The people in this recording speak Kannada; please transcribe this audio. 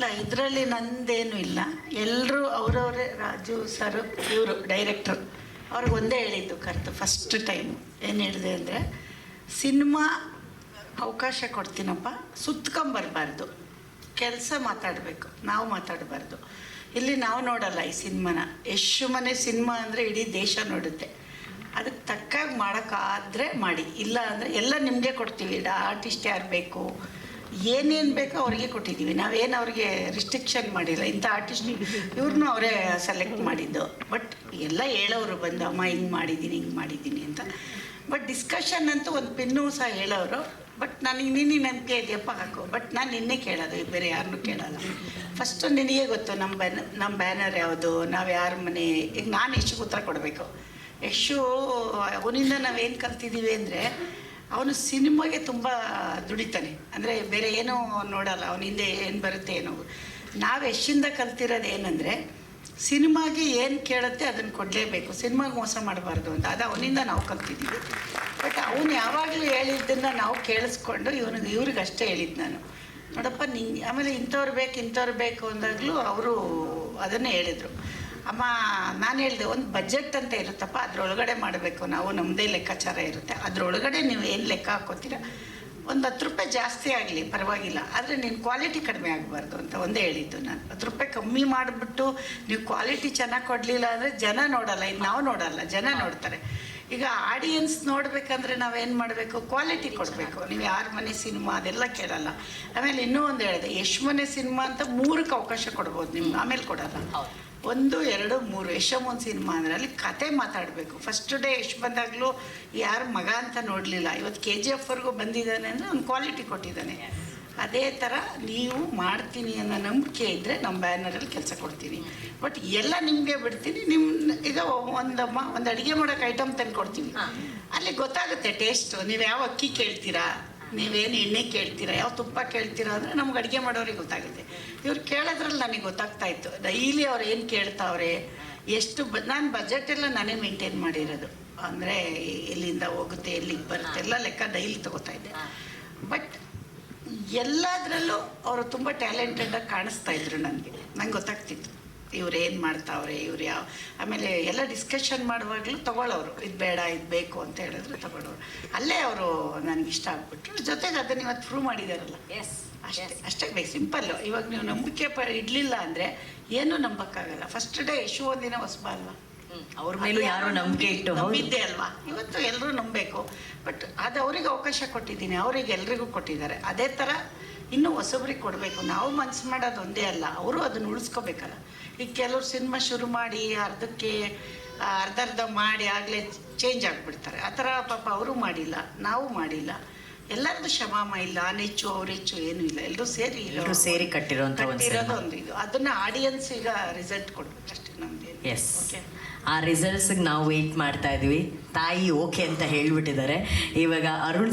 ಇಲ್ಲ, ಇದರಲ್ಲಿ ನಂದೇನು ಇಲ್ಲ. ಎಲ್ಲರೂ ಅವರವರೇ, ರಾಜು, ಸರ್, ಇವರು ಡೈರೆಕ್ಟರ್ ಅವ್ರಿಗೆ ಒಂದೇ ಹೇಳಿದ್ದು ಕರೆದು ಫಸ್ಟ್ ಟೈಮ್ ಏನು ಹೇಳಿದೆ ಅಂದರೆ, ಸಿನಿಮಾ ಅವಕಾಶ ಕೊಡ್ತೀನಪ್ಪ, ಸುತ್ಕೊಂಬರ್ಬಾರ್ದು. ಕೆಲಸ ಮಾತಾಡಬೇಕು, ನಾವು ಮಾತಾಡಬಾರ್ದು. ಇಲ್ಲಿ ನಾವು ನೋಡಲ್ಲ ಈ ಸಿನಿಮಾನ. ಎಷ್ಟು ಮನೆ ಸಿನಿಮಾ ಅಂದರೆ ಇಡೀ ದೇಶ ನೋಡುತ್ತೆ. ಅದಕ್ಕೆ ತಕ್ಕಾಗಿ ಮಾಡೋಕ್ಕಾದರೆ ಮಾಡಿ. ಇಲ್ಲ ಅಂದರೆ ಎಲ್ಲ ನಿಮಗೆ ಕೊಡ್ತೀವಿ. ಆರ್ಟಿಸ್ಟ್ ಯಾರು ಬೇಕು? ಏನೇನು ಬೇಕೋ ಅವ್ರಿಗೆ ಕೊಟ್ಟಿದ್ದೀವಿ. ನಾವೇನು ಅವ್ರಿಗೆ ರಿಸ್ಟ್ರಿಕ್ಷನ್ ಮಾಡಿಲ್ಲ. ಇಂಥ ಆರ್ಟಿಸ್ಟ್ ಇವ್ರನ್ನೂ ಅವರೇ ಸೆಲೆಕ್ಟ್ ಮಾಡಿದ್ದು. ಬಟ್ ಎಲ್ಲ ಹೇಳೋರು ಬಂದು, ಅಮ್ಮ, ಹಿಂಗೆ ಮಾಡಿದ್ದೀನಿ ಹಿಂಗೆ ಮಾಡಿದ್ದೀನಿ ಅಂತ. ಬಟ್ ಡಿಸ್ಕಷನ್ ಅಂತೂ ಒಂದು ಪಿನ್ನು ಸಹ ಹೇಳೋರು. ಬಟ್ ನನಗೆ ನಿನ್ನೆ ನಂಬಿಕೆ ಇದೆಯಪ್ಪ ಹಾಕು. ಬಟ್ ನಾನು ನಿನ್ನೆ ಕೇಳೋದು ಬೇರೆ ಯಾರನ್ನು ಕೇಳಲ್ಲ. ಫಸ್ಟು ನಿನಗೆ ಗೊತ್ತು ನಮ್ಮ ಬ್ಯಾನ ನಮ್ಮ ಬ್ಯಾನರ್ ಯಾವುದು? ನಾವು ಯಾರ ಮನೆ? ಈಗ ನಾನು ಎಷ್ಟು ಉತ್ತರ ಕೊಡಬೇಕು. ಯಶು, ಅವನಿಂದ ನಾವೇನು ಕಲ್ತಿದ್ದೀವಿ ಅಂದರೆ ಅವನು ಸಿನಿಮಾಗೆ ತುಂಬ ದುಡಿತಾನೆ. ಅಂದರೆ ಬೇರೆ ಏನೂ ನೋಡಲ್ಲ, ಅವನ ಹಿಂದೆ ಏನು ಬರುತ್ತೆ ಏನೋ. ನಾವು ಎಷ್ಟಿಂದ ಕಲ್ತಿರೋದು ಏನಂದರೆ, ಸಿನಿಮಾಗೆ ಏನು ಕೇಳುತ್ತೆ ಅದನ್ನು ಕೊಡಲೇಬೇಕು. ಸಿನಿಮಾಗೆ ಮೋಸ ಮಾಡಬಾರ್ದು ಅಂತ. ಅದು ಅವನಿಂದ ನಾವು ಕಲ್ತಿದ್ದೀವಿ. ಬಟ್ ಅವನು ಯಾವಾಗಲೂ ಹೇಳಿದ್ದನ್ನು ನಾವು ಕೇಳಿಸ್ಕೊಂಡು ಇವನಿಗೆ, ಇವ್ರಿಗೆ ಅಷ್ಟೇ ಹೇಳಿದ್ದು ನಾನು. ನೋಡಪ್ಪ, ನಿಂಗೆ, ಆಮೇಲೆ ಇಂಥವ್ರು ಬೇಕು ಇಂಥವ್ರು ಬೇಕು ಅಂದಾಗಲೂ ಅವರು ಅದನ್ನೇ ಹೇಳಿದರು. ಅಮ್ಮ, ನಾನು ಹೇಳಿದೆ ಒಂದು ಬಜೆಟ್ ಅಂತ ಇರುತ್ತಪ್ಪ, ಅದರೊಳಗಡೆ ಮಾಡಬೇಕು. ನಾವು ನಮ್ಮದೇ ಲೆಕ್ಕಾಚಾರ ಇರುತ್ತೆ. ಅದರೊಳಗಡೆ ನೀವು ಏನು ಲೆಕ್ಕ ಹಾಕೋತೀರ? ಒಂದು ಹತ್ತು ರೂಪಾಯಿ ಜಾಸ್ತಿ ಆಗಲಿ, ಪರವಾಗಿಲ್ಲ. ಆದರೆ ನೀನು ಕ್ವಾಲಿಟಿ ಕಡಿಮೆ ಆಗಬಾರ್ದು ಅಂತ ಒಂದೇ ಹೇಳಿದ್ದು ನಾನು. ಹತ್ತು ರೂಪಾಯಿ ಕಮ್ಮಿ ಮಾಡಿಬಿಟ್ಟು, ನೀವು ಕ್ವಾಲಿಟಿ ಚೆನ್ನಾಗಿ ಕೊಡಲಿಲ್ಲ ಅಂದರೆ ಜನ ನೋಡಲ್ಲ. ಇದು ನಾವು ನೋಡಲ್ಲ, ಜನ ನೋಡ್ತಾರೆ. ಈಗ ಆಡಿಯನ್ಸ್ ನೋಡಬೇಕಂದ್ರೆ ನಾವೇನು ಮಾಡಬೇಕು? ಕ್ವಾಲಿಟಿ ಕೊಡಬೇಕು. ನೀವು ಯಾರ ಮನೆ ಸಿನಿಮಾ ಅದೆಲ್ಲ ಕೇಳಲ್ಲ. ಆಮೇಲೆ ಇನ್ನೂ ಒಂದು ಹೇಳಿದೆ ಯಶ್ ಮನೆ ಸಿನಿಮಾ ಅಂತ ಮೂರಕ್ಕೆ ಅವಕಾಶ ಕೊಡ್ಬೋದು ನಿಮ್ಗೆ ಆಮೇಲೆ ಕೊಡಲ್ಲ. ಒಂದು ಎರಡು ಮೂರು ಯಶಮೋನ್ ಸಿನಿಮಾ ಅಂದರೆ ಅಲ್ಲಿ ಕತೆ ಮಾತಾಡಬೇಕು. ಫಸ್ಟ್ ಡೇ ಯಶ್ ಬಂದಾಗಲೂ ಯಾರು ಮಗ ಅಂತ ನೋಡಲಿಲ್ಲ. ಇವತ್ತು ಕೆ ಜಿ ಎಫ್ವರೆಗೂ ಬಂದಿದ್ದಾನೆ ಅಂದರೆ ಅವ್ನು ಕ್ವಾಲಿಟಿ ಕೊಟ್ಟಿದ್ದಾನೆ. ಅದೇ ಥರ ನೀವು ಮಾಡ್ತೀನಿ ಅನ್ನೋ ನಂಬಿಕೆ ಇದ್ದರೆ ನಮ್ಮ ಬ್ಯಾನರಲ್ಲಿ ಕೆಲಸ ಕೊಡ್ತೀನಿ. ಬಟ್ ಎಲ್ಲ ನಿಮಗೆ ಬಿಡ್ತೀನಿ ನಿಮ್ಮ ಈಗ ಒಂದಮ್ಮ ಒಂದು ಅಡುಗೆ ಮಾಡೋಕೆ ಐಟಮ್ ತಂದು ಕೊಡ್ತೀನಿ. ಅಲ್ಲಿ ಗೊತ್ತಾಗುತ್ತೆ ಟೇಸ್ಟು ನೀವು ಯಾವ ಅಕ್ಕಿ ಕೇಳ್ತೀರಾ? ನೀವೇನು ಎಣ್ಣೆ ಕೇಳ್ತೀರಾ? ಯಾವ ತುಪ್ಪ ಕೇಳ್ತೀರಾ ಅಂದರೆ ನಮ್ಗೆ ಅಡುಗೆ ಮಾಡೋರಿಗೆ ಗೊತ್ತಾಗುತ್ತೆ. ಇವ್ರು ಕೇಳೋದ್ರಲ್ಲಿ ನನಗೆ ಗೊತ್ತಾಗ್ತಾ ಇತ್ತು. ಡೈಲಿ ಅವ್ರು ಏನು ಕೇಳ್ತಾವ್ರೆ? ಎಷ್ಟು ಬ ನಾನು ಬಜೆಟ್ ಎಲ್ಲ ನಾನೇ ಮೇಂಟೈನ್ ಮಾಡಿರೋದು. ಅಂದರೆ ಎಲ್ಲಿಂದ ಹೋಗುತ್ತೆ ಎಲ್ಲಿಗೆ ಬರುತ್ತೆ ಎಲ್ಲ ಲೆಕ್ಕ ಡೈಲಿ ತಗೋತಾ ಇದ್ದೆ. ಬಟ್ ಎಲ್ಲದರಲ್ಲೂ ಅವರು ತುಂಬ ಟ್ಯಾಲೆಂಟೆಡಾಗಿ ಕಾಣಿಸ್ತಾ ಇದ್ರು ನನಗೆ. ನಂಗೆ ಗೊತ್ತಾಗ್ತಿತ್ತು. ಇವ್ರು ಏನು ಮಾಡ್ತಾವ್ರೆ ಇವ್ರು ಯಾವ ಆಮೇಲೆ ಎಲ್ಲ ಡಿಸ್ಕಷನ್ ಮಾಡುವಾಗಲೂ ತಗೊಳ್ಳೋರು ಇದು ಬೇಡ ಇದು ಬೇಕು ಅಂತ ಹೇಳಿದ್ರು ತಗೊಳ್ಳೋರು ಅಲ್ಲೇ ಅವರು ನನಗೆ ಇಷ್ಟ ಆಗ್ಬಿಟ್ರು. ಜೊತೆಗೆ ಅದನ್ನು ಇವತ್ತು ಪ್ರೂವ್ ಮಾಡಿದಾರಲ್ಲ. ಎಸ್ ಅಷ್ಟೇ ಅಷ್ಟೇ ಬೇಕು ಸಿಂಪಲ್ಲು ಇವಾಗ ನೀವು ನಂಬಿಕೆ ಪ ಇಡಲಿಲ್ಲ ಅಂದರೆ ಏನೂ ನಂಬಕ್ಕಾಗಲ್ಲ. ಫಸ್ಟ್ ಡೇ ಶೂ ಒಂದಿನ ಹೊಸಬ ಅಲ್ವಾ? ಅವ್ರ ಮೇಲೂ ಯಾರು ನಂಬಿಕೆ ಇಟ್ಟು ನಂಬಿದ್ದೆ ಅಲ್ವಾ? ಇವತ್ತು ಎಲ್ಲರೂ ನಂಬಬೇಕು ಬಟ್ ಅದು ಅವ್ರಿಗೆ ಅವಕಾಶ ಕೊಟ್ಟಿದ್ದೀನಿ. ಅವ್ರಿಗೆ ಎಲ್ರಿಗೂ ಕೊಟ್ಟಿದ್ದಾರೆ. ಅದೇ ಥರ ಇನ್ನೂ ಹೊಸಬ್ರಿಗೆ ಕೊಡಬೇಕು. ನಾವು ಮನ್ಸು ಮಾಡೋದು ಒಂದೇ ಅಲ್ಲ. ಅವರು ಅದನ್ನ ಉಳಿಸ್ಕೋಬೇಕಲ್ಲ. ಈಗ ಕೆಲವ್ರು ಸಿನಿಮಾ ಶುರು ಮಾಡಿ ಅರ್ಧಕ್ಕೆ ಅರ್ಧ ಅರ್ಧ ಮಾಡಿ ಆಗಲೇ ಚೇಂಜ್ ಆಗಿಬಿಡ್ತಾರೆ. ಆ ಥರ ಪಾಪ ಅವರು ಮಾಡಿಲ್ಲ. ನಾವು ಮಾಡಿಲ್ಲ. ಎಲ್ಲರದ್ದು ಶಮಾಮ ಇಲ್ಲ ನೆಚ್ಚು ಅವರೆಚ್ಚು ಅವ್ರು ಹೆಚ್ಚು ಏನೂ ಇಲ್ಲ. ಎಲ್ಲರೂ ಸೇರಿ ಎಲ್ಲರೂ ಸೇರಿ ಕಟ್ಟಿರೋದು ಒಂದು ಇದು. ಅದನ್ನ ಆಡಿಯನ್ಸ್ ಈಗ ರಿಸಲ್ಟ್ ಕೊಡ್ಬೇಕು ಅಷ್ಟೇ ನಮ್ದು ಎಸ್ ಓಕೆ ಆ ರಿಸಲ್ಟ್ಸ್ಗೆ ನಾವು ವೆಯ್ಟ್ ಮಾಡ್ತಾ ಇದ್ವಿ. ತಾಯಿ ಓಕೆ ಅಂತ ಹೇಳ್ಬಿಟ್ಟಿದ್ದಾರೆ. ಇವಾಗ ಅರುಣ್